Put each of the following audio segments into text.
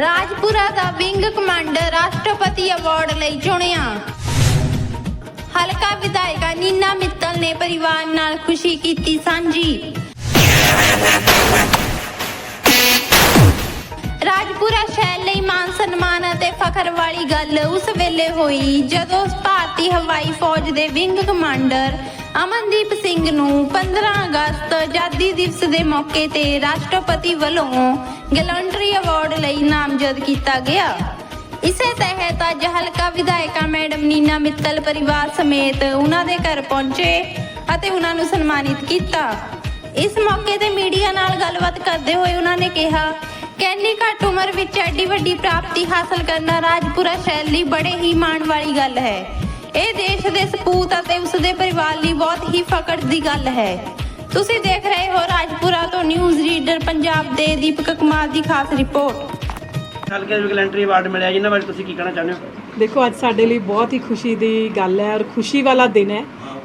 ਰਾਜਪੁਰਾ ਦਾ wing commander ਰਾਸ਼ਟਰਪਤੀ award ਲਈ ਚੁਣਿਆ। ਹਲਕਾ ਵਿਧਾਇਕਾ ਨੀਨਾ ਮਿੱਤਲ ਨੇ ਪਰਿਵਾਰ ਨਾਲ ਖੁਸ਼ੀ ਕੀਤੀ ਸਾਂਝੀ। ਰਾਜਪੁਰਾ ਸ਼ਹਿਰ ਲਈ ਮਾਨ ਸਨਮਾਨ ਅਤੇ ਫਖਰ ਵਾਲੀ ਗੱਲ ਉਸ ਵੇਲੇ ਹੋਈ ਜਦੋਂ ਭਾਰਤੀ ਹਵਾਈ ਫੌਜ ਦੇ ਵਿੰਗ ਕਮਾਂਡਰ ਅਮਨਦੀਪ ਸਿੰਘ ਨੂੰ 15 ਅਗਸਤ ਆਜ਼ਾਦੀ ਦਿਵਸ ਦੇ ਮੌਕੇ ਤੇ ਰਾਸ਼ਟਰਪਤੀ ਵੱਲੋਂ ਗੈਲੰਟਰੀ ਅਵਾਰਡ ਲਈ ਨਾਮਜ਼ਦ ਕੀਤਾ ਗਿਆ। ਇਸੇ ਤਹਿਤ ਅੱਜ ਹਲਕਾ ਵਿਧਾਇਕਾ ਮੈਡਮ ਨੀਨਾ ਮਿੱਤਲ ਪਰਿਵਾਰ ਸਮੇਤ ਉਹਨਾਂ ਦੇ ਘਰ ਪਹੁੰਚੇ ਅਤੇ ਉਹਨਾਂ ਨੂੰ ਸਨਮਾਨਿਤ ਕੀਤਾ। ਇਸ ਮੌਕੇ ਤੇ ਮੀਡੀਆ ਨਾਲ ਗੱਲਬਾਤ ਕਰਦੇ ਹੋਏ ਉਹਨਾਂ ਨੇ ਕਿਹਾ ਕਿ ਘੱਟ ਉਮਰ ਵਿੱਚ ਐਡੀ ਵੱਡੀ ਪ੍ਰਾਪਤੀ ਹਾਸਲ ਕਰਨਾ ਰਾਜਪੁਰਾ ਸ਼ਹਿਰ ਲਈ ਬੜੇ ਹੀ ਮਾਣ ਵਾਲੀ ਗੱਲ ਹੈ। ਇਹ ਦੇਸ਼ ਦੇ ਸਪੂਤ ਅਤੇ ਉਸ ਦੇ ਪਰਿਵਾਰ ਲਈ ਬਹੁਤ ਹੀ ਫਖਰ ਦੀ ਗੱਲ ਹੈ। ਤੁਸੀਂ ਦੇਖ ਰਹੇ ਹੋ ਰਾਜਪੁਰਾ ਤੋਂ ਨਿਊਜ਼ ਰੀਡਰ ਪੰਜਾਬ ਦੇ ਦੀਪਕ ਕੁਮਾਰ ਦੀ ਖਾਸ ਰਿਪੋਰਟ। ਹਲਕੇ ਦੇ ਗਲੈਂਟਰੀ ਅਵਾਰਡ ਮਿਲਿਆ ਜਿਨ੍ਹਾਂ ਬਾਰੇ ਤੁਸੀਂ ਕੀ ਕਹਿਣਾ ਚਾਹੁੰਦੇ ਹੋ? ਦੇਖੋ ਅੱਜ ਸਾਡੇ ਲਈ ਬਹੁਤ ਹੀ ਖੁਸ਼ੀ ਦੀ ਗੱਲ ਹੈ ਔਰ ਖੁਸ਼ੀ ਵਾਲਾ ਦਿਨ ਹੈ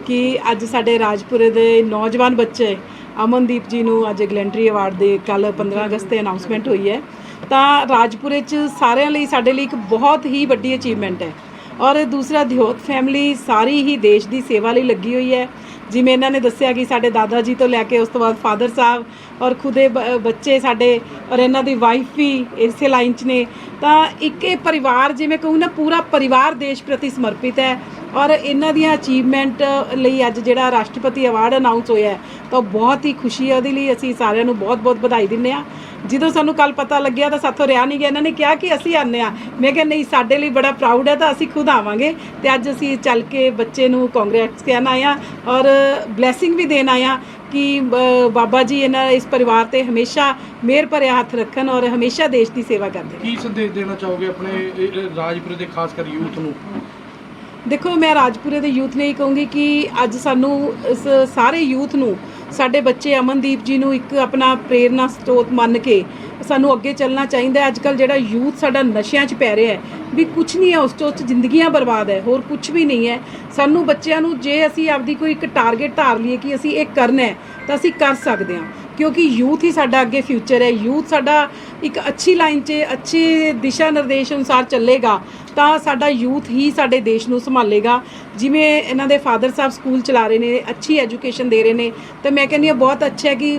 ਕਿ ਅੱਜ ਸਾਡੇ ਰਾਜਪੁਰੇ ਦੇ ਨੌਜਵਾਨ ਬੱਚੇ ਅਮਨਦੀਪ ਜੀ ਨੂੰ ਅੱਜ ਗਲੈਂਟਰੀ ਅਵਾਰਡ ਦੇ ਕੱਲ 15 ਅਗਸਤ ਤੇ ਅਨਾਉਂਸਮੈਂਟ ਹੋਈ ਹੈ। ਤਾਂ ਰਾਜਪੁਰੇ 'ਚ ਸਾਰਿਆਂ ਲਈ ਸਾਡੇ ਲਈ ਇੱਕ ਬਹੁਤ ਹੀ ਵੱਡੀ ਅਚੀਵਮੈਂਟ ਹੈ। ਔਰ ਦੂਸਰਾ ਦਿਹੋਤ ਫੈਮਿਲੀ ਸਾਰੀ ਹੀ ਦੇਸ਼ ਦੀ ਸੇਵਾ ਲਈ ਲੱਗੀ ਹੋਈ ਹੈ। ਜਿਵੇਂ ਇਹਨਾਂ ਨੇ ਦੱਸਿਆ ਕਿ ਸਾਡੇ ਦਾਦਾ ਜੀ ਤੋਂ ਲੈ ਕੇ ਉਸ ਤੋਂ ਬਾਅਦ ਫਾਦਰ ਸਾਹਿਬ ਔਰ ਖੁਦੇ ਬ- ਬੱਚੇ ਸਾਡੇ ਔਰ ਇਹਨਾਂ ਦੀ ਵਾਈਫ ਵੀ ਇਸੇ ਲਾਈਨ 'ਚ ਨੇ। ਤਾਂ ਇੱਕ ਇਹ ਪਰਿਵਾਰ ਜਿਵੇਂ ਕਹੂੰ ਨਾ ਪੂਰਾ ਪਰਿਵਾਰ ਦੇਸ਼ ਪ੍ਰਤੀ ਸਮਰਪਿਤ ਹੈ। ਔਰ ਇਹਨਾਂ ਦੀਆਂ ਅਚੀਵਮੈਂਟ ਲਈ ਅੱਜ ਜਿਹੜਾ ਰਾਸ਼ਟਰਪਤੀ ਅਵਾਰਡ ਅਨਾਉਂਸ ਹੋਇਆ ਹੈ, ਤਾਂ ਬਹੁਤ ਹੀ ਖੁਸ਼ੀ ਹੈ ਉਹਦੇ ਲਈ। ਅਸੀਂ ਸਾਰਿਆਂ ਨੂੰ ਬਹੁਤ-ਬਹੁਤ ਵਧਾਈ ਦਿੰਦੇ ਆ ਜਦੋਂ ਸਾਨੂੰ ਕੱਲ ਪਤਾ ਲੱਗਿਆ ਤਾਂ ਸਾਥੋਂ ਰਿਆ ਨਹੀਂ ਗਿਆ। ਇਹਨਾਂ ਨੇ ਕਿਹਾ ਕਿ ਅਸੀਂ ਆਨੇ ਆ ਮੈਂ ਕਿਹਾ ਨਹੀਂ ਸਾਡੇ ਲਈ ਬੜਾ ਪ੍ਰਾਊਡ ਹੈ ਤਾਂ ਅਸੀਂ ਖੁਦ ਆਵਾਂਗੇ। ਤੇ ਅੱਜ ਅਸੀਂ ਚੱਲ ਕੇ ਬੱਚੇ ਨੂੰ ਕਾਂਗਰੈਟਸ ਕਹਿਣ ਆਏ ਆ ਔਰ ਬਲੇਸਿੰਗ ਵੀ ਦੇਣ ਆਏ ਆ ਕਿ ਬਾਬਾ ਜੀ ਇਹਨਾਂ ਇਸ ਪਰਿਵਾਰ ਤੇ ਹਮੇਸ਼ਾ ਮਿਹਰ ਭਰਿਆ ਹੱਥ ਰੱਖਣ ਔਰ ਹਮੇਸ਼ਾ ਦੇਸ਼ ਦੀ ਸੇਵਾ ਕਰਦੇ ਕੀ ਸੰਦੇਸ਼ ਦੇਣਾ ਚਾਹੋਗੇ ਆਪਣੇ ਰਾਜਪੁਰੇ ਦੇ ਖਾਸ ਕਰ ਯੂਥ ਨੂੰ? ਦੇਖੋ ਮੈਂ ਰਾਜਪੁਰੇ ਦੇ ਯੂਥ ਨੇ ਹੀ ਕਹੂੰਗੀ ਕਿ ਅੱਜ ਸਾਨੂੰ ਇਸ ਸਾਰੇ ਯੂਥ ਨੂੰ ਸਾਡੇ ਬੱਚੇ ਅਮਨਦੀਪ ਜੀ ਨੂੰ ਇੱਕ ਆਪਣਾ ਪ੍ਰੇਰਨਾ ਸਰੋਤ ਮੰਨ ਕੇ ਸਾਨੂੰ ਅੱਗੇ ਚੱਲਣਾ ਚਾਹੀਦਾ ਹੈ। ਅੱਜ ਕੱਲ ਜਿਹੜਾ ਯੂਥ ਸਾਡਾ ਨਸ਼ਿਆਂ 'ਚ ਪੈ ਰਿਹਾ ਹੈ, ਵੀ ਕੁਝ ਨਹੀਂ ਹੈ ਉਸ 'ਚ ਉਸ 'ਚ ਜ਼ਿੰਦਗੀਆਂ ਬਰਬਾਦ ਹੈ, ਹੋਰ ਕੁਝ ਵੀ ਨਹੀਂ ਹੈ। ਸਾਨੂੰ ਬੱਚਿਆਂ ਨੂੰ ਜੇ ਅਸੀਂ ਆਪਦੀ ਕੋਈ ਇੱਕ ਟਾਰਗੇਟ ਧਾਰ ਲਈਏ ਕਿ ਅਸੀਂ ਇਹ ਕਰਨਾ ਹੈ, ਤਾਂ ਅਸੀਂ ਕਰ ਸਕਦੇ ਹਾਂ। ਕਿਉਂਕਿ ਯੂਥ ਹੀ ਸਾਡਾ ਅੱਗੇ ਫਿਊਚਰ ਹੈ। ਯੂਥ ਸਾਡਾ ਇੱਕ ਅੱਛੀ ਲਾਈਨ 'ਚ ਅੱਛੇ ਦਿਸ਼ਾ ਨਿਰਦੇਸ਼ ਅਨੁਸਾਰ ਚੱਲੇਗਾ ਤਾਂ ਸਾਡਾ ਯੂਥ ਹੀ ਸਾਡੇ ਦੇਸ਼ ਨੂੰ ਸੰਭਾਲੇਗਾ। ਜਿਵੇਂ ਇਹਨਾਂ ਦੇ ਫਾਦਰ ਸਾਹਿਬ ਸਕੂਲ ਚਲਾ ਰਹੇ ਨੇ ਅੱਛੀ ਐਜੂਕੇਸ਼ਨ ਦੇ ਰਹੇ ਨੇ ਤੇ ਮੈਂ ਕਹਿੰਦੀ ਹਾਂ ਬਹੁਤ ਅੱਛਾ ਹੈ ਕਿ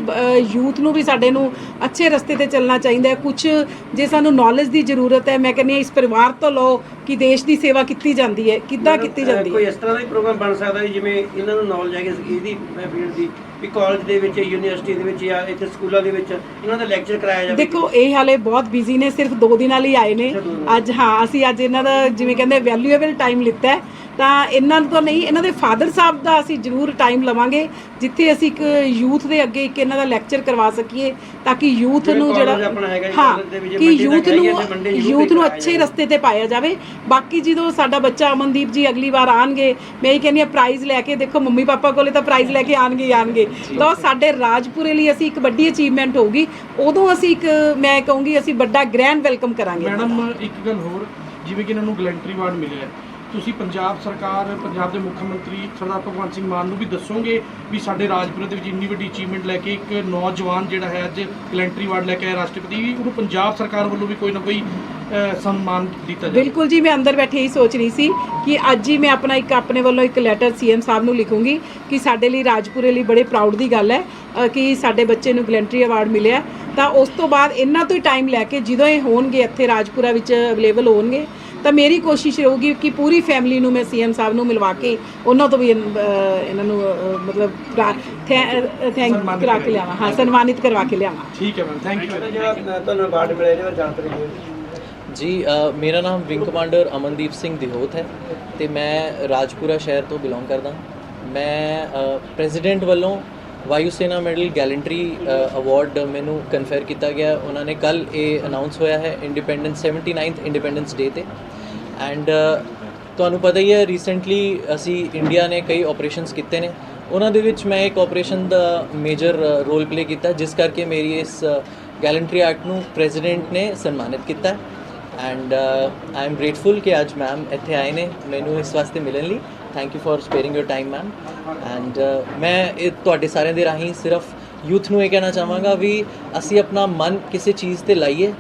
ਯੂਥ ਨੂੰ ਵੀ ਸਾਡੇ ਨੂੰ ਅੱਛੇ ਰਸਤੇ ਤੇ ਚੱਲਣਾ ਚਾਹੀਦਾ ਹੈ। ਕੁਝ ਜੇ ਸਾਨੂੰ ਨੌਲੇਜ ਦੀ ਜ਼ਰੂਰਤ ਹੈ ਮੈਂ ਕਹਿੰਦੀ ਹਾਂ ਇਸ ਪਰਿਵਾਰ ਤੋਂ ਲਓ ਕਿ ਦੇਸ਼ ਦੀ ਸੇਵਾ ਕੀਤੀ ਜਾਂਦੀ ਹੈ ਕਿੱਦਾਂ ਕੀਤੀ ਜਾਂਦੀ ਕੋਈ ਹੈ ਇਸ ਤਰ੍ਹਾਂ ਦਾ ਹੀ ਪ੍ਰੋਗਰਾਮ ਬਣ ਸਕਦਾ ਜਿਵੇਂ ਇਹਨਾਂ ਨੂੰ ਨੌਲੇਜ ਹੈ ਕਿ ਇਹਦੀ ਫੀਲਡ ਦੀ। ਵੀ ਕਾਲਜ ਦੇ ਵਿੱਚ ਯੂਨੀਵਰਸਿਟੀ ਦੇ ਵਿੱਚ ਜਾਂ ਇੱਥੇ ਸਕੂਲਾਂ ਦੇ ਵਿੱਚ ਇਹਨਾਂ ਦਾ ਲੈਕਚਰ ਕਰਾਇਆ ਜਾਵੇ। ਦੇਖੋ ਇਹ ਹਾਲੇ ਬਹੁਤ ਬਿਜ਼ੀ ਨੇ ਸਿਰਫ 2 ਦਿਨਾਂ ਲਈ ਆਏ ਨੇ। ਅੱਜ ਹਾਂ ਅਸੀਂ ਅੱਜ ਇਹਨਾਂ ਦਾ ਜਿਵੇਂ ਕਹਿੰਦੇ ਵੈਲਿਊਏਬਲ ਟਾਈਮ ਲਿੱਤਾ ਹੈ। ਤਾਂ ਇਹਨਾਂ ਤਾਂ ਨਹੀਂ ਇਹਨਾਂ ਦੇ ਫਾਦਰ ਸਾਹਿਬ ਦਾ ਅਸੀਂ ਜ਼ਰੂਰ ਟਾਈਮ ਲਵਾਂਗੇ ਜਿੱਥੇ ਅਸੀਂ ਇੱਕ ਯੂਥ ਦੇ ਅੱਗੇ ਇੱਕ ਇਹਨਾਂ ਦਾ ਲੈਕਚਰ ਕਰਵਾ ਸਕੀਏ ਤਾਂ ਕਿ ਯੂਥ ਨੂੰ ਜਿਹੜਾ ਹਾਂ ਦੇ ਕਿ ਯੂਥ ਨੂੰ ਯੂਥ ਨੂੰ ਅੱਛੇ ਰਸਤੇ ਤੇ ਪਾਇਆ ਜਾਵੇ। ਬਾਕੀ ਜਦੋਂ ਸਾਡਾ ਬੱਚਾ ਅਮਨਦੀਪ ਜੀ ਅਗਲੀ ਵਾਰ ਆਣਗੇ ਮੈਂ ਇਹ ਕਹਿੰਦੀ ਆ ਪ੍ਰਾਈਜ਼ ਲੈ ਕੇ ਦੇਖੋ ਮੰਮੀ ਪਾਪਾ ਕੋਲੇ ਤਾਂ ਪ੍ਰਾਈਜ਼ ਲੈ ਕੇ ਆਣਗੇ ਆਣਗੇ। ਤਾਂ ਸਾਡੇ ਰਾਜਪੁਰੇ ਲਈ ਅਸੀਂ ਇੱਕ ਵੱਡੀ ਅਚੀਵਮੈਂਟ ਹੋਊਗੀ। ਉਦੋਂ ਅਸੀਂ ਇੱਕ ਮੈਂ ਕਹੂੰਗੀ ਅਸੀਂ ਵੱਡਾ ਗ੍ਰੈਂਡ ਵੈਲਕਮ ਕਰਾਂਗੇ। ਮੈਡਮ ਇੱਕ ਗੱਲ ਹੋਰ ਜਿਵੇਂ ਕਿ ਇਹਨਾਂ ਨੂੰ ਗਲੈਂਟਰੀ ਅਵਾਰਡ ਮਿਲਿਆ ਹੈ, ਤੁਸੀਂ ਪੰਜਾਬ ਸਰਕਾਰ ਪੰਜਾਬ ਦੇ ਮੁੱਖ ਮੰਤਰੀ ਸਰਦਾਰ ਭਗਵੰਤ ਸਿੰਘ ਮਾਨ ਨੂੰ ਵੀ ਦੱਸੋਗੇ ਵੀ ਸਾਡੇ ਰਾਜਪੁਰੇ ਦੇ ਵਿੱਚ ਇੰਨੀ ਵੱਡੀ ਅਚੀਵਮੈਂਟ ਲੈ ਕੇ ਇੱਕ ਨੌਜਵਾਨ ਜਿਹੜਾ ਹੈ ਅੱਜ ਗਲੈਂਟਰੀ ਅਵਾਰਡ ਲੈ ਕੇ ਆਇਆ ਰਾਸ਼ਟਰਪਤੀ। ਵੀ ਉਹਨੂੰ ਪੰਜਾਬ ਸਰਕਾਰ ਵੱਲੋਂ ਵੀ ਕੋਈ ਨਾ ਕੋਈ ਸਨਮਾਨ ਦਿੱਤਾ ਜਾਵੇ। ਬਿਲਕੁਲ ਜੀ ਮੈਂ ਅੰਦਰ ਬੈਠੇ ਹੀ ਸੋਚ ਰਹੀ ਸੀ ਕਿ ਅੱਜ ਹੀ ਮੈਂ ਆਪਣਾ ਇੱਕ ਆਪਣੇ ਵੱਲੋਂ ਇੱਕ ਲੈਟਰ ਸੀਐਮ ਸਾਹਿਬ ਨੂੰ ਲਿਖੂੰਗੀ ਕਿ ਸਾਡੇ ਲਈ ਰਾਜਪੁਰੇ ਲਈ ਬੜੇ ਪ੍ਰਾਊਡ ਦੀ ਗੱਲ ਹੈ ਕਿ ਸਾਡੇ ਬੱਚੇ ਨੂੰ ਗਲੈਂਟਰੀ ਅਵਾਰਡ ਮਿਲਿਆ ਤਾਂ ਉਸ ਤੋਂ ਬਾਅਦ ਇਹਨਾਂ ਤੋਂ ਹੀ ਟਾਈਮ ਲੈ ਕੇ ਜਦੋਂ ਇਹ ਹੋਣਗੇ ਇੱਥੇ ਰਾਜਪੁਰਾ ਵਿੱਚ ਅਵੇਲੇਬਲ ਹੋਣਗੇ ਤਾਂ ਮੇਰੀ ਕੋਸ਼ਿਸ਼ ਰਹੂਗੀ ਕਿ ਪੂਰੀ ਫੈਮਿਲੀ ਨੂੰ ਮੈਂ ਸੀਐਮ ਸਾਹਿਬ ਨੂੰ ਮਿਲਵਾ ਕੇ ਉਹਨਾਂ ਤੋਂ ਵੀ ਇਹਨਾਂ ਨੂੰ ਮਤਲਬ ਥੈਂਕ ਸਨਮਾਨਿਤ ਕਰਾ ਕੇ ਲਿਆਵਾਂ। ਹਾਂ ਸਨਮਾਨਿਤ ਕਰਵਾ ਕੇ ਲਿਆਵਾਂ। ਠੀਕ ਹੈ ਮੈਮ ਥੈਂਕ ਯੂ ਜਿਹੜਾ ਤੁਹਾਨੂੰ ਅਵਾਰਡ ਮਿਲਿਆ ਇਹਦੇ ਬਾਰੇ ਜਾਣਕਾਰੀ ਦਿਓ ਜੀ ਮੇਰਾ ਨਾਮ ਵਿੰਗ ਕਮਾਂਡਰ ਅਮਨਦੀਪ ਸਿੰਘ ਦਿਹੋਤ ਹੈ ਤੇ ਮੈਂ ਰਾਜਪੁਰਾ ਸ਼ਹਿਰ ਤੋਂ ਬਿਲੋਂਗ ਕਰਦਾ। ਮੈਂ ਪ੍ਰੈਜ਼ੀਡੈਂਟ ਵੱਲੋਂ ਵਾਯੂ ਸੈਨਾ ਮੈਡਲ ਗੈਲੈਂਟਰੀ ਅਵਾਰਡ ਮੈਨੂੰ ਕਨਫੇਅਰ ਕੀਤਾ ਗਿਆ। ਉਹਨਾਂ ਨੇ ਕੱਲ ਇਹ ਅਨਾਉਂਸ ਹੋਇਆ ਹੈ ਇੰਡੀਪੈਂਡੈਂਸ 79th ਇੰਡੀਪੈਂਡੈਂਸ ਡੇ ਤੇ। ਐਂਡ ਤੁਹਾਨੂੰ ਪਤਾ ਹੀ ਹੈ ਰੀਸੈਂਟਲੀ ਅਸੀਂ ਇੰਡੀਆ ਨੇ ਕਈ ਆਪਰੇਸ਼ਨਸ ਕੀਤੇ ਨੇ। ਉਹਨਾਂ ਦੇ ਵਿੱਚ ਮੈਂ ਇੱਕ ਆਪਰੇਸ਼ਨ ਦਾ ਮੇਜਰ ਰੋਲ ਪਲੇ ਕੀਤਾ, ਜਿਸ ਕਰਕੇ ਮੇਰੀ ਇਸ ਗੈਲੈਂਟਰੀ ਐਕਟ ਨੂੰ ਪ੍ਰੈਜ਼ੀਡੈਂਟ ਨੇ ਸਨਮਾਨਿਤ ਕੀਤਾ। ਐਂਡ ਆਈ ਐਮ ਗ੍ਰੇਟਫੁਲ ਕਿ ਅੱਜ ਮੈਮ ਇੱਥੇ ਆਏ ਨੇ, ਮੈਨੂੰ ਇਸ ਵਾਸਤੇ ਮਿਲਣ ਲਈ। Thank you for sparing your time ma'am and ਮੈਂ ਇਹ ਤੁਹਾਡੇ ਸਾਰਿਆਂ ਦੇ ਰਾਹੀਂ ਸਿਰਫ ਯੂਥ ਨੂੰ ਇਹ ਕਹਿਣਾ ਚਾਹਾਂਗਾ ਵੀ ਅਸੀਂ ਆਪਣਾ ਮਨ ਕਿਸੇ ਚੀਜ਼ ਤੇ ਲਾਈਏ,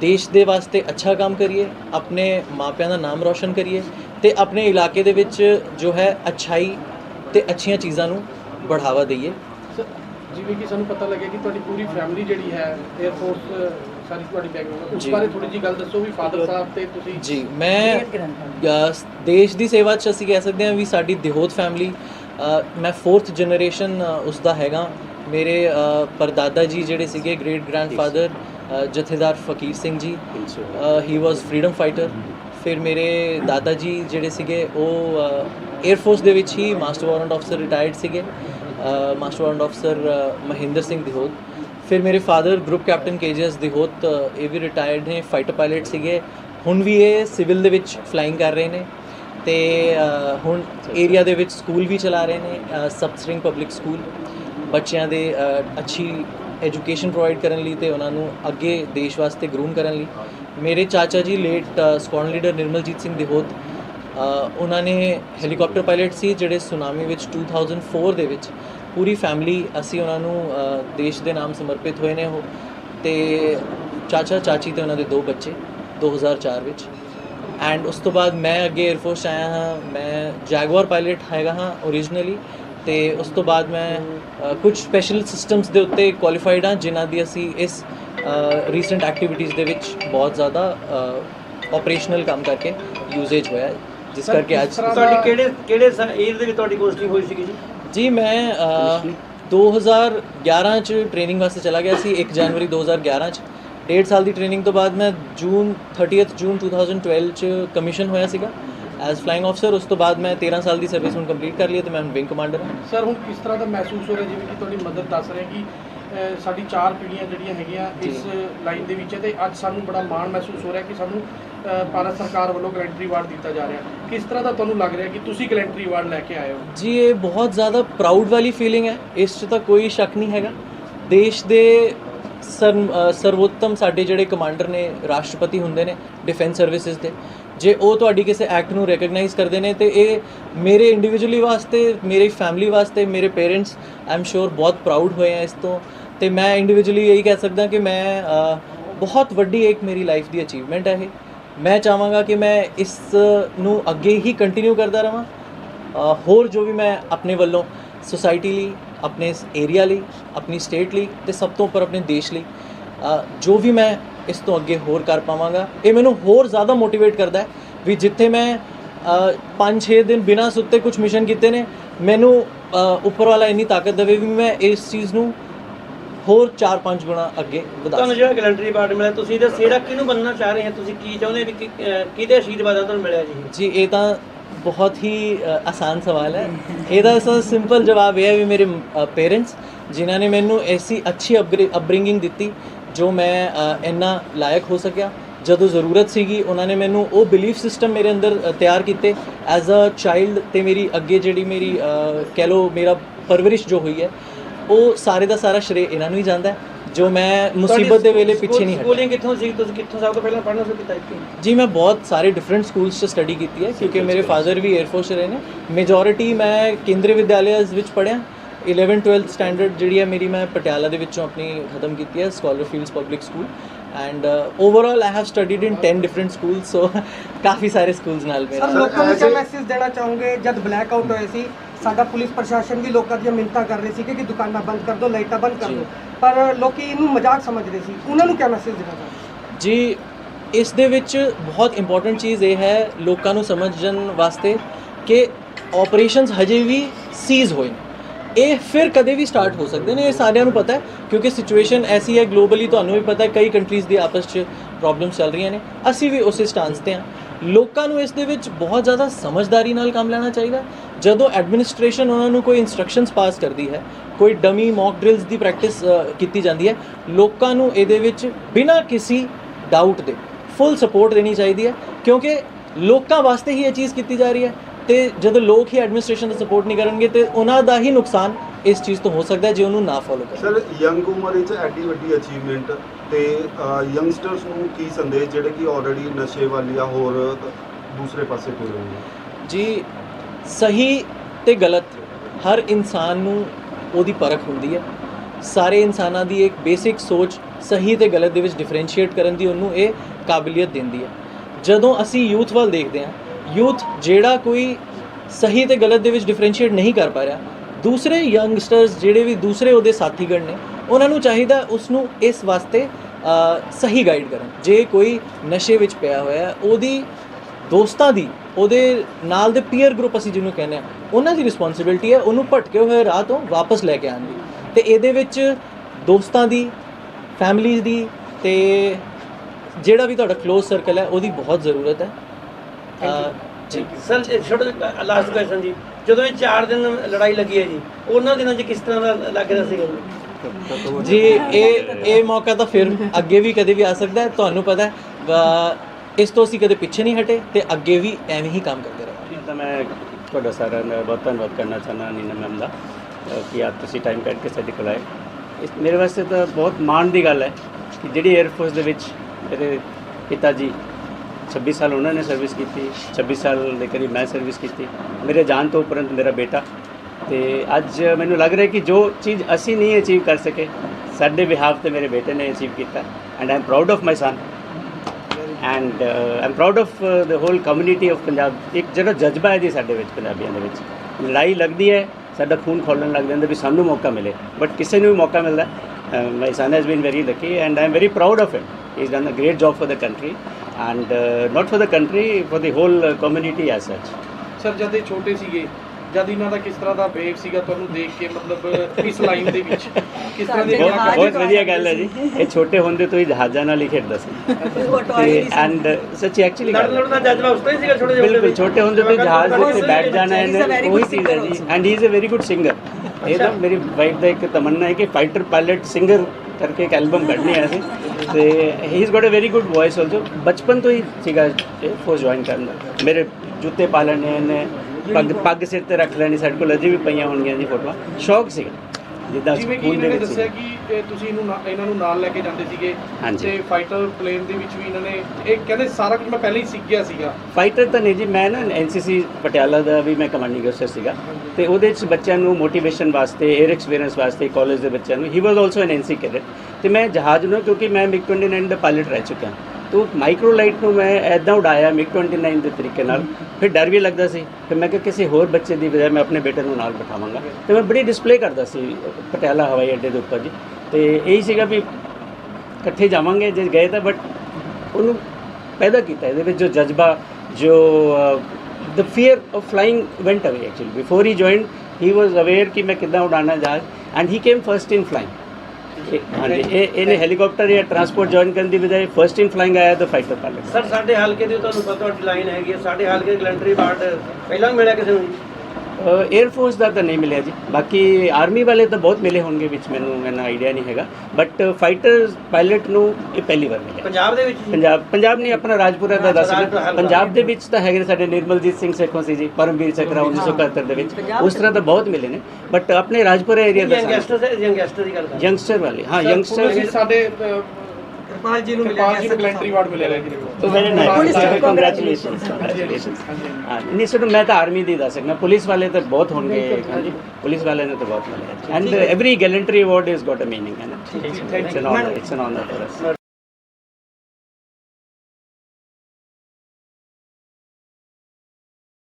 ਦੇਸ਼ ਦੇ ਵਾਸਤੇ ਅੱਛਾ ਕੰਮ ਕਰੀਏ, ਆਪਣੇ ਮਾਪਿਆਂ ਦਾ ਨਾਮ ਰੌਸ਼ਨ ਕਰੀਏ ਤੇ ਆਪਣੇ ਇਲਾਕੇ ਦੇ ਵਿੱਚ ਜੋ ਹੈ ਅੱਛਾਈ ਤੇ ਅੱਛੀਆਂ ਚੀਜ਼ਾਂ ਨੂੰ ਬੜਾਵਾ ਦਈਏ। ਜਿਵੇਂ ਕਿ ਸਾਨੂੰ ਪਤਾ ਲੱਗਿਆ ਕਿ ਤੁਹਾਡੀ ਪੂਰੀ ਫੈਮਿਲੀ ਜਿਹੜੀ ਹੈ 에ਅਰ ਫੋਰਸ ਸਾਰੀ ਤੁਹਾਡੀ ਬੈਕਗ੍ਰਾਉਂਡ ਉਸ ਜੀ। ਬਾਰੇ ਥੋੜੀ ਜੀ ਗੱਲ ਦੱਸੋ ਵੀ ਫਾਦਰ ਸਾਹਿਬ ਤੇ ਤੁਸੀਂ ਜੀ ਮੈਂ ਦੇਸ਼ ਦੀ ਸੇਵਾ 'ਚ ਅਸੀਂ ਕਹਿ ਸਕਦੇ ਹਾਂ ਵੀ ਸਾਡੀ ਦਿਹੋਤ ਫੈਮਿਲੀ ਮੈਂ 4th ਜਨਰੇਸ਼ਨ ਉਸ ਹੈਗਾ। ਮੇਰੇ ਅ, ਜੀ ਜਿਹੜੇ ਸੀਗੇ ਗ੍ਰੇਟ ਗ੍ਰੈਂਡਫਾਦਰ ਜਥੇਦਾਰ ਫਕੀਰ ਸਿੰਘ ਜੀ ਹੀ ਵਾਸ ਫਰੀडम ਫਾਈਟਰ ਫਿਰ ਮੇਰੇ ਦਾਦਾ ਜੀ ਜਿਹੜੇ ਸੀਗੇ ਉਹ 에ਅਰ ਫੋਰਸ ਦੇ ਵਿੱਚ ਹੀ ਮਾਸਟਰ ਵਾਰੰਟ ਅਫਸਰ ਰਿਟਾਇਰਡ ਸੀਗੇ। ਮਾਸਟਰ ਵਾਰੰਟ ਅਫਸਰ ਮਹਿੰਦਰ ਸਿੰਘ ਦਿਹੋਦ ਫਿਰ ਮੇਰੇ father group captain KGS Dihot ਇਹ ਵੀ ਰਿਟਾਇਰਡ ਨੇ ਫਾਈਟਰ ਪਾਇਲਟ ਸੀਗੇ। ਹੁਣ ਵੀ ਇਹ ਸਿਵਲ ਦੇ ਵਿੱਚ ਫਲਾਈਂਗ ਕਰ ਰਹੇ ਨੇ ਤੇ ਹੁਣ ਏਰੀਆ ਦੇ ਵਿੱਚ ਸਕੂਲ ਵੀ ਚਲਾ ਰਹੇ ਨੇ ਸਬਸਟਰਿੰਗ ਪਬਲਿਕ ਸਕੂਲ ਬੱਚਿਆਂ ਦੇ ਅੱਛੀ ਐਜੂਕੇਸ਼ਨ ਪ੍ਰੋਵਾਈਡ ਕਰਨ ਲਈ ਤੇ ਉਹਨਾਂ ਨੂੰ ਅੱਗੇ ਦੇਸ਼ ਵਾਸਤੇ ਗਰੂਮ ਕਰਨ ਲਈ। ਮੇਰੇ ਚਾਚਾ ਜੀ late squadron leader Nirmaljit Singh Dihot ਉਹਨਾਂ ਨੇ ਹੈਲੀਕਾਪਟਰ ਪਾਇਲਟ ਸੀ, ਜਿਹੜੇ ਸੁਨਾਮੀ ਵਿੱਚ 2004 ਦੇ ਵਿੱਚ ਪੂਰੀ ਫੈਮਿਲੀ ਅਸੀਂ ਉਹਨਾਂ ਨੂੰ ਦੇਸ਼ ਦੇ ਨਾਮ ਸਮਰਪਿਤ ਹੋਏ ਨੇ ਉਹ। ਤੇ ਚਾਚਾ ਚਾਚੀ ਤੇ ਉਹਨਾਂ ਦੇ ਦੋ ਬੱਚੇ 2004 ਵਿੱਚ। ਐਂਡ ਉਸ ਤੋਂ ਬਾਅਦ ਮੈਂ ਅੱਗੇ 에ਅਰ ਫੋਰਸ ਆਇਆ ਹਾਂ। ਮੈਂ ਜੈਗੁਆਰ ਪਾਇਲਟ ਹੈਗਾ ਹਾਂ ਓਰੀਜਨਲੀ ਤੇ ਉਸ ਤੋਂ ਬਾਅਦ ਮੈਂ ਕੁਝ ਸਪੈਸ਼ਲ ਸਿਸਟਮਸ ਦੇ ਉੱਤੇ ਕੁਆਲੀਫਾਈਡ ਹਾਂ ਜਿਨ੍ਹਾਂ ਦੀ ਅਸੀਂ ਇਸ ਰੀਸੈਂਟ ਐਕਟੀਵਿਟੀਜ਼ ਦੇ ਵਿੱਚ ਬਹੁਤ ਜ਼ਿਆਦਾ ਆਪਰੇਸ਼ਨਲ ਕੰਮ ਕਰਕੇ ਯੂਜ਼ੇਜ ਹੋਇਆ ਜਿਸ ਕਰਕੇ ਅੱਜ ਤੁਹਾਡੀ ਕਿਹੜੇ ਕਿਹੜੇ ਏਜ ਦੇ ਵਿੱਚ ਤੁਹਾਡੀ ਪੋਸਟਿੰਗ ਹੋਈ ਸੀਗੀ ਜੀ? ਜੀ ਮੈਂ ਅ, 2011 ਚ ਟ੍ਰੇਨਿੰਗ ਵਾਸਤੇ ਚਲਾ ਗਿਆ ਸੀ 1 ਜਨਵਰੀ 2011 ਚ। ਡੇਢ ਸਾਲ ਦੀ ਟ੍ਰੇਨਿੰਗ ਤੋਂ ਬਾਅਦ ਮੈਂ ਜੂਨ 30th ਜੂਨ 2012 ਚ ਕਮਿਸ਼ਨ ਹੋਇਆ ਸੀਗਾ ਐਜ਼ ਫਲਾਈਂਗ ਅਫਸਰ ਉਸ ਤੋਂ ਬਾਅਦ ਮੈਂ 13 ਸਾਲ ਦੀ ਸਰਵਿਸ ਹੁਣ ਕੰਪਲੀਟ ਕਰ ਲਈ ਤੇ ਮੈਂ ਹੁਣ ਵਿੰਗ ਕਮਾਂਡਰ ਹਾਂ। ਸਰ ਹੁਣ ਕਿਸ ਤਰ੍ਹਾਂ ਦਾ ਮਹਿਸੂਸ ਹੋ ਰਿਹਾ? ਜਿਵੇਂ ਕਿ ਤੁਹਾਡੀ ਮਦਦ ਦੱਸ ਰਹੇ ਕਿ ਸਾਡੀ ਚਾਰ ਪੀੜ੍ਹੀਆਂ ਜਿਹੜੀਆਂ ਹੈਗੀਆਂ ਇਸ ਲਾਈਨ ਦੇ ਵਿੱਚ ਹੈ ਤੇ ਅੱਜ ਸਾਨੂੰ ਬੜਾ ਮਾਣ ਮਹਿਸੂਸ ਹੋ ਰਿਹਾ ਕਿ ਸਾਨੂੰ ਭਾਰਤ ਸਰਕਾਰ ਵੱਲੋਂ ਗਲੈਂਟਰੀ ਅਵਾਰਡ ਦਿੱਤਾ ਜਾ ਰਿਹਾ। ਕਿਸ ਤਰ੍ਹਾਂ ਦਾ ਤੁਹਾਨੂੰ ਲੱਗ ਰਿਹਾ ਕਿ ਤੁਸੀਂ ਗਲੈਂਟਰੀ ਅਵਾਰਡ ਲੈ ਕੇ ਆਏ ਹੋ? ਜੀ, ਇਹ ਬਹੁਤ ਜ਼ਿਆਦਾ ਪ੍ਰਾਊਡ ਵਾਲੀ ਫੀਲਿੰਗ ਹੈ। ਇਸ 'ਚ ਤਾਂ ਕੋਈ ਸ਼ੱਕ ਨਹੀਂ ਹੈਗਾ। ਦੇਸ਼ ਦੇ ਸਰ ਸਰਵੋਤਮ ਸਾਡੇ ਜਿਹੜੇ ਕਮਾਂਡਰ ਨੇ, ਰਾਸ਼ਟਰਪਤੀ ਹੁੰਦੇ ਨੇ ਡਿਫੈਂਸ ਸਰਵਿਸਿਜ਼ ਦੇ। ਜੇ ਉਹ ਤੁਹਾਡੀ ਕਿਸੇ ਐਕਟ ਨੂੰ ਰੈਕਗਨਾਈਜ਼ ਕਰਦੇ ਨੇ, ਤੇ ਇਹ ਮੇਰੇ ਇੰਡੀਵਿਜੂਅਲੀ ਵਾਸਤੇ, ਮੇਰੀ ਫੈਮਿਲੀ ਵਾਸਤੇ, ਮੇਰੇ ਪੇਰੈਂਟਸ ਆਮ ਸ਼ੋਰ ਬਹੁਤ ਪ੍ਰਾਊਡ ਹੋਏ ਆ ਇਸ ਤੋਂ। ਤੇ ਮੈਂ ਇੰਡੀਵਿਜੂਅਲੀ ਇਹੀ ਕਹਿ ਸਕਦਾ ਕਿ ਮੈਂ ਬਹੁਤ ਵੱਡੀ ਇੱਕ ਮੇਰੀ ਲਾਈਫ ਦੀ ਅਚੀਵਮੈਂਟ ਹੈ ਇਹ। ਮੈਂ ਚਾਹਾਂਗਾ ਕਿ ਮੈਂ ਇਸ ਨੂੰ ਅੱਗੇ ਹੀ ਕੰਟੀਨਿਊ ਕਰਦਾ ਰਵਾਂ ਹੋਰ ਜੋ ਵੀ ਮੈਂ ਆਪਣੇ ਵੱਲੋਂ ਸੁਸਾਇਟੀ ਲਈ, ਆਪਣੇ ਏਰੀਆ ਲਈ, ਆਪਣੀ ਸਟੇਟ ਲਈ ਤੇ ਸਭ ਤੋਂ ਉੱਪਰ ਆਪਣੇ ਦੇਸ਼ ਲਈ ਜੋ ਵੀ ਮੈਂ ਇਸ ਤੋਂ ਅੱਗੇ ਹੋਰ ਕਰ ਪਾਵਾਂਗਾ, ਇਹ ਮੈਨੂੰ ਹੋਰ ਜ਼ਿਆਦਾ ਮੋਟੀਵੇਟ ਕਰਦਾ ਹੈ ਵੀ ਜਿੱਥੇ ਮੈਂ 5-6 ਦਿਨ ਬਿਨਾਂ ਸੁੱਤੇ ਕੁਝ ਮਿਸ਼ਨ ਕੀਤੇ ਨੇ, ਮੈਨੂੰ ਉੱਪਰ ਵਾਲਾ ਇੰਨੀ ਤਾਕਤ ਦੇਵੇ ਵੀ ਮੈਂ ਇਸ ਚੀਜ਼ ਨੂੰ ਹੋਰ 4-5 ਗੁਣਾ ਅੱਗੇ ਵਧਾ ਤੁਹਾਨੂੰ ਜਿਹੜਾ ਗਲੈਂਟਰੀ ਅਵਾਰਡ ਮਿਲਿਆ ਤੁਸੀਂ ਇਹਦਾ ਸਿਹਰਾ ਕਿਹਨੂੰ ਬੰਨਣਾ ਚਾਹ ਰਹੇ ਹੋ? ਤੁਸੀਂ ਕੀ ਚਾਹੁੰਦੇ ਵੀ ਕਿ- ਅਹ ਕਿਹਦੇ ਆਸ਼ੀਰਵਾਦ ਨਾਲ ਤੁਹਾਨੂੰ ਮਿਲਿਆ ਜੀ? ਜੀ ਇਹ ਤਾਂ ਬਹੁਤ ਹੀ ਅ, ਆਸਾਨ ਸਵਾਲ ਹੈ। ਇਹਦਾ ਸੋ ਸਿੰਪਲ ਜਵਾਬ ਇਹ ਹੈ ਵੀ ਮੇਰੇ ਪੇਰੈਂਟਸ ਜਿਨ੍ਹਾਂ ਨੇ ਮੈਨੂੰ ਐਸੀ ਅੱਛੀ ਅਪਬ੍ਰਿੰਗਿੰਗ ਦਿੱਤੀ ਜੋ ਮੈਂ ਅ, ਇੰਨਾ ਲਾਇਕ ਹੋ ਸਕਿਆ। ਜਦੋਂ ਜ਼ਰੂਰਤ ਸੀਗੀ ਉਹਨਾਂ ਨੇ ਮੈਨੂੰ ਉਹ ਬਿਲੀਫ ਸਿਸਟਮ ਮੇਰੇ ਅੰਦਰ ਅ, ਤਿਆਰ ਕੀਤੇ। ਐਜ਼ ਅ ਚਾਈਲਡ ਤੇ ਮੇਰੀ ਅੱਗੇ ਜਿਹੜੀ ਮੇਰੀ ਅ, ਕਹਿ ਲਓ ਮੇਰਾ ਪਰਵਰਿਸ਼ ਜੋ ਹੋਈ ਹੈ ਉਹ ਸਾਰੇ ਦਾ ਸਾਰਾ ਸ਼੍ਰੇ ਇਹਨਾਂ ਨੂੰ ਹੀ ਜਾਂਦਾ ਹੈ ਜੋ ਮੈਂ ਮੁਸੀਬਤ ਦੇ ਵੇਲੇ ਪਿੱਛੇ ਨਹੀਂ ਹਟਿਆ। ਸਕੂਲਿੰਗ ਕਿੱਥੋਂ ਸੀ? ਤੁਸੀਂ ਕਿੱਥੋਂ ਸਭ ਤੋਂ ਪਹਿਲਾਂ ਪੜ੍ਹਨਾ ਸ਼ੁਰੂ ਕੀਤਾ ਇੱਥੇ? ਜੀ ਮੈਂ ਬਹੁਤ ਸਾਰੇ ਡਿਫਰੈਂਟ ਸਕੂਲਸ 'ਚ ਸਟੱਡੀ ਕੀਤੀ ਹੈ ਕਿਉਂਕਿ ਮੇਰੇ ਫਾਦਰ ਵੀ 에ਅਰ ਫੋਰਸ 'ਚ ਰਹੇ ਨੇ। ਮੇਜੋਰਿਟੀ ਮੈਂ ਕੇਂਦਰੀ ਵਿਦਿਆਲਿਆਸ ਵਿੱਚ ਪੜ੍ਹਿਆ। 11 12th ਸਟੈਂਡਰਡ ਜਿਹੜੀ ਹੈ ਮੇਰੀ ਮੈਂ ਪਟਿਆਲਾ ਦੇ ਵਿੱਚੋਂ ਆਪਣੀ ਖਤਮ ਕੀਤੀ ਹੈ Scholar Fields Public School and overall I have studied in 10 different schools so ਕਾਫੀ ਸਾਰੇ ਸਕੂਲਸ ਨਾਲ ਸਰ ਮੇਰਾ ਲੋਕਾਂ ਨੂੰ ਕੀ ਮੈਸੇਜ ਦੇਣਾ ਚਾਹੋਗੇ? ਜਦ ਬਲੈਕ ਆਊਟ ਹੋਏ ਸੀ ਸਾਡਾ ਪੁਲਿਸ ਪ੍ਰਸ਼ਾਸਨ ਵੀ ਲੋਕਾਂ ਦੀਆਂ ਮਿੰਨਤਾਂ ਕਰ ਰਹੇ ਸੀ ਕਿ ਦੁਕਾਨਾਂ ਬੰਦ ਕਰ ਦਿਓ ਲਾਈਟਾਂ ਬੰਦ ਕਰ। ਦਿਓ ਪਰ ਲੋਕੀ ਇਹਨੂੰ ਮਜ਼ਾਕ ਸਮਝਦੇ ਸੀ। ਉਹਨਾਂ ਨੂੰ ਕੀ ਮੈਸੇਜ ਦੇਣਾ ਚਾਹੋਗੇ ਜੀ ਇਸ ਦੇ ਵਿੱਚ ਬਹੁਤ ਇੰਪੋਰਟੈਂਟ ਚੀਜ਼ ਇਹ ਹੈ ਲੋਕਾਂ ਨੂੰ ਸਮਝਣ ਵਾਸਤੇ ਕਿ ਆਪਰੇਸ਼ਨਸ ਹਜੇ ਵੀ ਸੀਜ਼ ਹੋਏ ਨੇ। ਇਹ ਫਿਰ ਕਦੇ ਵੀ ਸਟਾਰਟ ਹੋ ਸਕਦੇ ਨੇ ਇਹ ਸਾਰਿਆਂ ਨੂੰ ਪਤਾ ਹੈ ਕਿਉਂਕਿ ਸਿਚੁਏਸ਼ਨ ਐਸੀ ਹੈ ਗਲੋਬਲੀ ਤੁਹਾਨੂੰ ਵੀ ਪਤਾ ਹੈ ਕਈ ਕੰਟਰੀਜ਼ ਦੀ ਆਪਸ 'ਚ ਪ੍ਰੋਬਲਮਸ ਚੱਲ ਰਹੀਆਂ ਨੇ। ਅਸੀਂ ਵੀ ਉਸੇ ਸਟਾਂਸ ਤੇ ਹਾਂ। ਲੋਕਾਂ ਨੂੰ ਇਸ ਦੇ ਵਿੱਚ ਬਹੁਤ ਜ਼ਿਆਦਾ ਸਮਝਦਾਰੀ ਨਾਲ ਕੰਮ ਲੈਣਾ ਚਾਹੀਦਾ। ਜਦੋਂ ਐਡਮਿਨਿਸਟ੍ਰੇਸ਼ਨ ਉਹਨਾਂ ਨੂੰ ਕੋਈ ਇਨਸਟਰਕਸ਼ਨਸ ਪਾਸ ਕਰਦੀ ਹੈ ਕੋਈ ਡਮੀ ਮੌਕ ਡ੍ਰਿਲਸ ਦੀ ਪ੍ਰੈਕਟਿਸ ਕੀਤੀ ਜਾਂਦੀ ਹੈ ਲੋਕਾਂ ਨੂੰ ਇਹਦੇ ਵਿੱਚ ਬਿਨਾਂ ਕਿਸੇ ਡਾਊਟ ਦੇ ਫੁੱਲ ਸਪੋਰਟ ਦੇਣੀ ਚਾਹੀਦੀ ਹੈ ਕਿਉਂਕਿ ਲੋਕਾਂ ਵਾਸਤੇ ਹੀ ਇਹ ਚੀਜ਼ ਕੀਤੀ ਜਾ ਰਹੀ ਹੈ ਤੇ ਜਦੋਂ ਲੋਕ ਹੀ ਐਡਮਿਨਿਸਟ੍ਰੇਸ਼ਨ ਦਾ ਸਪੋਰਟ ਨਹੀਂ ਕਰਨਗੇ ਤੇ ਉਹਨਾਂ ਦਾ ਹੀ ਨੁਕਸਾਨ ਇਸ ਚੀਜ਼ ਤੋਂ ਹੋ ਸਕਦਾ ਹੈ ਜੇ ਉਹਨੂੰ ਨਾ ਫੋਲੋ ਕਰਨ ਸਰ ਯੰਗ ਉਮਰ ਵਿੱਚ ਐਡੀ ਵੱਡੀ ਅਚੀਵਮੈਂਟ ਤੇ ਯੰਗਸਟਰਸ ਨੂੰ ਕੀ ਸੰਦੇਸ਼ ਜਿਹੜੇ ਕਿ ਆਲਰੇਡੀ ਨਸ਼ੇ ਵੱਲ ਜਾਂ ਹੋਰ ਦੂਸਰੇ ਪਾਸੇ ਤੁਰੇ ਹੋਏ ਜੀ ਸਹੀ ਤੇ ਗਲਤ। ਹਰ ਇਨਸਾਨ ਨੂੰ ਉਹਦੀ ਪਰਖ ਹੁੰਦੀ ਹੈ। ਸਾਰੇ ਇਨਸਾਨਾਂ ਦੀ ਇੱਕ ਬੇਸਿਕ ਸੋਚ ਸਹੀ ਤੇ ਗਲਤ ਦੇ ਵਿੱਚ ਡਿਫਰੈਂਸ਼ੀਏਟ ਕਰਨ ਦੀ ਉਹਨੂੰ ਇਹ ਕਾਬਲੀਅਤ ਦਿੰਦੀ ਹੈ। ਜਦੋਂ ਅਸੀਂ ਯੂਥ ਵੱਲ ਦੇਖਦੇ ਹਾਂ, ਯੂਥ ਜਿਹੜਾ ਕੋਈ ਸਹੀ ਤੇ ਗਲਤ ਦੇ ਵਿੱਚ ਡਿਫਰੈਂਸ਼ੀਏਟ ਨਹੀਂ ਕਰ ਪਾ ਰਿਹਾ, ਦੂਸਰੇ ਯੰਗਸਟਰਸ ਜਿਹੜੇ ਵੀ ਦੂਸਰੇ ਉਹਦੇ ਸਾਥੀਗਣ ਨੇ, ਉਹਨਾਂ ਨੂੰ ਚਾਹੀਦਾ ਉਸ ਨੂੰ ਇਸ ਵਾਸਤੇ ਸਹੀ ਗਾਈਡ ਕਰਨ। ਜੇ ਕੋਈ ਨਸ਼ੇ ਵਿੱਚ ਪਿਆ ਹੋਇਆ ਹੈ, ਉਹਦੀ ਦੋਸਤਾਂ ਦੀ ਉਹਦੇ ਨਾਲ ਦੇ ਪੀਅਰ ਗਰੁੱਪ ਅਸੀਂ ਜਿਹਨੂੰ ਕਹਿੰਦੇ ਆ ਉਹਨਾਂ ਦੀ ਰਿਸਪੌਂਸਿਬਿਲਟੀ ਹੈ ਉਹਨੂੰ ਭਟਕੇ ਹੋਏ ਰਾਹ ਤੋਂ ਵਾਪਸ ਲੈ ਕੇ ਆਉਣ ਦੀ। ਤੇ ਇਹਦੇ ਵਿੱਚ ਦੋਸਤਾਂ ਦੀ ਫੈਮਿਲੀਜ਼ ਦੀ ਤੇ ਜਿਹੜਾ ਵੀ ਤੁਹਾਡਾ ক্লোਜ਼ ਸਰਕਲ ਹੈ ਉਹਦੀ ਬਹੁਤ ਜ਼ਰੂਰਤ ਹੈ। ਜੀ। ਸਰ ਛੋਟਾ ਲਾਸਟ ਕੁਐਸਚਨ ਜੀ। ਜਦੋਂ ਇਹ 4 ਦਿਨ ਲੜਾਈ ਲੱਗੀ ਹੈ ਜੀ ਉਹਨਾਂ ਦਿਨਾਂ 'ਚ ਕਿਸ ਤਰ੍ਹਾਂ ਦਾ ਲੱਗ ਰਿਹਾ ਸੀਗਾ ਜੀ? ਜੀ ਇਹ ਇਹ ਮੌਕਾ ਤਾਂ ਫਿਰ ਅੱਗੇ ਵੀ ਕਦੇ ਵੀ ਆ ਸਕਦਾ ਹੈ। ਤੁਹਾਨੂੰ ਪਤਾ ਇਸ ਤੋਂ ਅਸੀਂ ਕਦੇ ਪਿੱਛੇ ਨਹੀਂ ਹਟੇ ਤੇ ਅੱਗੇ ਵੀ ਐਵੇਂ ਹੀ ਕੰਮ ਕਰਦੇ ਰਹਾਂਗੇ। ਤਾਂ ਮੈਂ ਤੁਹਾਡਾ ਸਾਰਿਆਂ ਦਾ ਬਹੁਤ ਧੰਨਵਾਦ ਕਰਨਾ ਚਾਹੁੰਦਾ ਨੀਨਾ ਮੈਮ ਦਾ ਕਿ ਅੱਜ ਤੁਸੀਂ ਟਾਈਮ ਕੱਢ ਕੇ ਸਾਡੇ ਕੋਲ ਆਏ। ਇਸ ਮੇਰੇ ਵਾਸਤੇ ਤਾਂ ਬਹੁਤ ਮਾਣ ਦੀ ਗੱਲ ਹੈ ਕਿ ਜਿਹੜੀ 에ਅਰਫੋਰਸ ਦੇ ਵਿੱਚ ਮੇਰੇ ਪਿਤਾ ਜੀ 26 ਸਾਲ ਉਹਨਾਂ ਨੇ ਸਰਵਿਸ ਕੀਤੀ 26 ਸਾਲ ਦੇ ਕਰੀਬ ਮੈਂ ਸਰਵਿਸ ਕੀਤੀ। ਮੇਰੇ ਜਾਣ ਤੋਂ ਉਪਰੰਤ ਮੇਰਾ ਬੇਟਾ। ਤੇ ਅੱਜ ਮੈਨੂੰ ਲੱਗ ਰਿਹਾ ਕਿ ਜੋ ਚੀਜ਼ ਅਸੀਂ ਨਹੀਂ ਅਚੀਵ ਕਰ ਸਕੇ, ਸਾਡੇ ਬਿਹਾਫ ਤੇ ਮੇਰੇ ਬੇਟੇ ਨੇ ਅਚੀਵ ਕੀਤਾ। And I am proud of my son and I'm proud of the whole community of Punjab ਇੱਕ ਜਿਹੜਾ ਜਜ਼ਬਾ ਹੈ ਜੀ ਸਾਡੇ ਵਿੱਚ, ਪੰਜਾਬੀਆਂ ਦੇ ਵਿੱਚ। ਲੜਾਈ ਲੱਗਦੀ ਹੈ, ਸਾਡਾ ਖੂਨ ਖੋਲਣ ਲੱਗ ਜਾਂਦਾ ਵੀ ਸਾਨੂੰ ਮੌਕਾ ਮਿਲੇ। ਬਟ ਕਿਸੇ ਨੂੰ ਵੀ ਮੌਕਾ ਮਿਲਦਾ my son has been very lucky and I am very proud of him he done a great job for the country and not for the country for the whole community as such sir ਜਦ ਇਹ ਛੋਟੇ ਸੀਗੇ ਜਦ ਇਹਨਾਂ ਦਾ ਕਿਸ ਤਰ੍ਹਾਂ ਦਾ ਬੇਵ ਸੀਗਾ ਤੁਹਾਨੂੰ ਦੇਖ ਕੇ ਮਤਲਬ ਇਸ ਲਾਈਨ ਦੇ ਵਿੱਚ ਕਿਸ ਤਰ੍ਹਾਂ ਦੇ ਬਹੁਤ ਬਹੁਤ ਵਧੀਆ ਗੱਲ ਹੈ ਜੀ। ਇਹ ਛੋਟੇ ਹੁੰਦੇ ਤੋਂ ਹੀ ਜਹਾਜ਼ਾਂ ਨਾਲ ਹੀ ਖੇਡਦਾ ਸੀ। ਐਂਡ ਸੱਚੀ ਐਕਚੁਅਲੀ ਲੜ ਲੜਨ ਦਾ ਜਜ਼ਬਾ ਉਸ ਤੋਂ ਹੀ ਸੀਗਾ ਛੋਟੇ ਜਿਹੇ ਹੁੰਦੇ ਬਿਲਕੁਲ? ਛੋਟੇ ਹੁੰਦੇ ਤੋਂ ਜਹਾਜ਼ ਦੇ ਉੱਤੇ ਬੈਠ ਜਾਣਾ ਇਹਨੇ ਉਹੀ ਚੀਜ਼ ਹੈ ਜੀ। And he is a very good singer ਇਹ ਤਾਂ ਮੇਰੀ ਵਾਈਫ ਦਾ ਇੱਕ ਤਮੰਨਾ ਹੈ ਕਿ ਫਾਈਟਰ ਪਾਇਲਟ ਸਿੰਗਰ ਕਰਕੇ ਇੱਕ ਐਲਬਮ ਕੱਢਣੀ ਹੈ ਅਸੀਂ। ਤੇ he is got a very good voice also ਬਚਪਨ ਤੋਂ ਹੀ ਸੀਗਾ ਫੋਰਸ ਜੁਆਇਨ ਕਰਨ ਦਾ। ਮੇਰੇ ਜੁੱਤੇ ਪਾ ਲੈਣੇ ਇਹਨੇ। ਪੱਗ ਪੱਗ ਸਿਰ ਤੇ ਰੱਖ ਲੈਣੀ ਸਾਡੇ ਕੋਲ ਅਜੇ ਵੀ ਪਈਆਂ ਹੋਣਗੀਆਂ ਜੀ ਫੋਟੋਆਂ। ਸ਼ੌਕ ਸੀਗਾ। ਜਿੱਦਾਂ ਜਿਵੇਂ ਕਿ ਸਕੂਲ ਦੇ ਇਹਨਾਂ ਨੇ ਵਿੱਚ ਦੱਸਿਆ ਸੀ। ਕਿ ਇਹ ਤੁਸੀਂ ਇਹਨੂੰ ਨਾ- ਇਹਨਾਂ ਨੂੰ ਨਾਲ ਲੈ ਕੇ ਜਾਂਦੇ ਸੀਗੇ ਹਾਂਜੀ। ਤੇ ਫਾਈਟਰ ਪਲੇਨ ਦੇ ਵਿੱਚ ਵੀ ਇਹਨਾਂ ਨੇ ਇਹ ਕਹਿੰਦੇ ਸਾਰਾ ਕੁਝ ਮੈਂ ਪਹਿਲਾਂ ਹੀ ਸਿੱਖ ਗਿਆ ਸੀਗਾ। ਫਾਈਟਰ ਤਾਂ ਨਹੀਂ ਜੀ ਮੈਂ ਨਾ ਐਨਸੀਸੀ ਪਟਿਆਲਾ ਦਾ ਵੀ ਮੈਂ ਕਮਾਂਡਿੰਗ ਅਫਸਰ ਸੀਗਾ। ਤੇ ਉਹਦੇ ਵਿੱਚ ਬੱਚਿਆਂ ਨੂੰ ਮੋਟੀਵੇਸ਼ਨ ਵਾਸਤੇ 에ਅਰ ਐਕਸਪੀਰੀਅੰਸ ਵਾਸਤੇ ਕਾਲਜ ਦੇ ਬੱਚਿਆਂ ਨੂੰ ਹੀ was also N NC cadet ਤੇ ਮੈਂ ਜਹਾਜ਼ ਨੂੰ ਕਿਉਂਕਿ ਮੈਂ ਮਿਗ 29 ਦਾ ਪਾਇਲਟ ਰਹਿ ਚੁੱਕਾ ਤੋ ਮਾਈਕਰੋ ਲਾਈਟ ਨੂੰ ਮੈਂ ਐਦਾਂ ਉਡਾਇਆ ਮਿਗ 29 ਦੇ ਤਰੀਕੇ ਨਾਲ। ਫਿਰ ਡਰ ਵੀ ਲੱਗਦਾ ਸੀ। ਫਿਰ ਮੈਂ ਕਿਹਾ ਕਿਸੇ ਹੋਰ ਬੱਚੇ ਦੀ ਬਜਾਏ ਮੈਂ ਆਪਣੇ ਬੇਟੇ ਨੂੰ ਨਾਲ ਬਿਠਾਵਾਂਗਾ। ਤੇ ਮੈਂ ਬੜੀ ਡਿਸਪਲੇ ਕਰਦਾ ਸੀ ਪਟਿਆਲਾ ਹਵਾਈ ਅੱਡੇ ਦੇ ਉੱਪਰ ਜੀ। ਤੇ ਇਹੀ ਸੀਗਾ ਵੀ ਇਕੱਠੇ ਜਾਵਾਂਗੇ ਜੇ ਗਏ ਤਾਂ ਬਟ ਉਹਨੂੰ ਪੈਦਾ ਕੀਤਾ ਇਹਦੇ ਵਿੱਚ ਜੋ ਜਜ਼ਬਾ, ਜੋ the fear of flying went away actually before he joined he was aware ਕਿ ਮੈਂ ਕਿੱਦਾਂ ਉਡਾਣਾ ਜਹਾਜ਼ and he came first in flying ਹਾਂਜੀ, ਇਹ ਇਹਨੇ ਹੈਲੀਕਾਪਟਰ ਜਾਂ ਟਰਾਂਸਪੋਰਟ ਜੁਆਇਨ ਕਰਨ ਦੀ ਬਜਾਏ ਫਰਸਟ ਇਨ ਫਲਾਈਂਗ ਆਇਆ ਤਾਂ ਫਾਈਟਰ ਪਾਇਲਟ ਸਰ ਸਾਡੇ ਹਲਕੇ ਦੀ ਤੁਹਾਨੂੰ ਪਤਾ ਤੁਹਾਡੀ ਲਾਈਨ ਹੈਗੀ ਹੈ, ਸਾਡੇ ਹਲਕੇ ਗਲੈਂਟਰੀ ਵਾਰਡ ਪਹਿਲਾਂ ਵੀ ਮਿਲਿਆ ਕਿਸੇ ਨੂੰ 에ਅਰ ਫੋਰਸ ਦਾ ਤਾਂ ਨਹੀਂ ਮਿਲਿਆ ਜੀ। ਬਾਕੀ ਆਰਮੀ ਵਾਲੇ ਤਾਂ ਬਹੁਤ ਮਿਲੇ ਹੋਣਗੇ ਵਿੱਚ ਮੈਨੂੰ ਇਹਨਾਂ ਆਈਡੀਆ ਨਹੀਂ ਹੈਗਾ। ਬਟ ਫਾਈਟਰ ਪਾਇਲਟ ਨੂੰ ਇਹ ਪਹਿਲੀ ਵਾਰ ਮਿਲਿਆ। ਪੰਜਾਬ ਦੇ ਵਿੱਚ? ਪੰਜਾਬ ਪੰਜਾਬ ਨਹੀਂ ਆਪਣਾ ਰਾਜਪੁਰਾ ਦਾ ਦੱਸ ਹਲਕਾ। ਪੰਜਾਬ ਦੇ ਵਿੱਚ ਤਾਂ ਹੈਗੇ ਨੇ ਸਾਡੇ ਨਿਰਮਲਜੀਤ ਸਿੰਘ ਸੇਖੋਂ ਸੀ ਜੀ ਪਰਮਵੀਰ ਚੱਕਰਾ 1971 ਦੇ ਵਿੱਚ। ਉਸ ਤਰ੍ਹਾਂ ਤਾਂ ਬਹੁਤ ਮਿਲੇ ਨੇ। ਬਟ ਆਪਣੇ ਰਾਜਪੁਰਾ ਏਰੀਆ ਦਾ ਯੰਗਸਟਰ ਯੰਗਸਟਰ ਦੀ ਗੱਲ ਕਰ ਯੰਗਸਟਰ ਵਾਲੇ ਹਾਂ ਯੰਗਸਟਰ ਸਾਡੇ ਕਿਰਪਾਲ ਜੀ ਨੂੰ। ਕਿਰਪਾਲ ਮਿਲਿਆ ਜੀ। ਨੂੰ ਗਲੈਂਟਰੀ ਵਾਰਡ ਮਿਲਿਆ ਹੈ ਜੀ ਤੋ ਵੈਰੀ ਨਾਈਸ ਨੂੰ ਕੰਗ੍ਰੈਚੁਲੇਸ਼ਨਸ ਕੰਗ੍ਰੈਚੁਲੇਸ਼ਨਸ ਹਾਂ ਨਹੀਂ ਸਰ ਮੈਂ ਤਾਂ ਆਰਮੀ ਦੀ ਦੱਸ ਸਕਦਾ ਪੁਲਿਸ ਵਾਲੇ ਤਾਂ ਬਹੁਤ ਹੋਣਗੇ ਹਾਂਜੀ। ਪੁਲਿਸ ਵਾਲੇ ਨੇ ਤਾਂ ਬਹੁਤ ਮਿਲੇ and every gallantry award is got a meaning ਹੈ ਨਾ? It's an honour it's an honour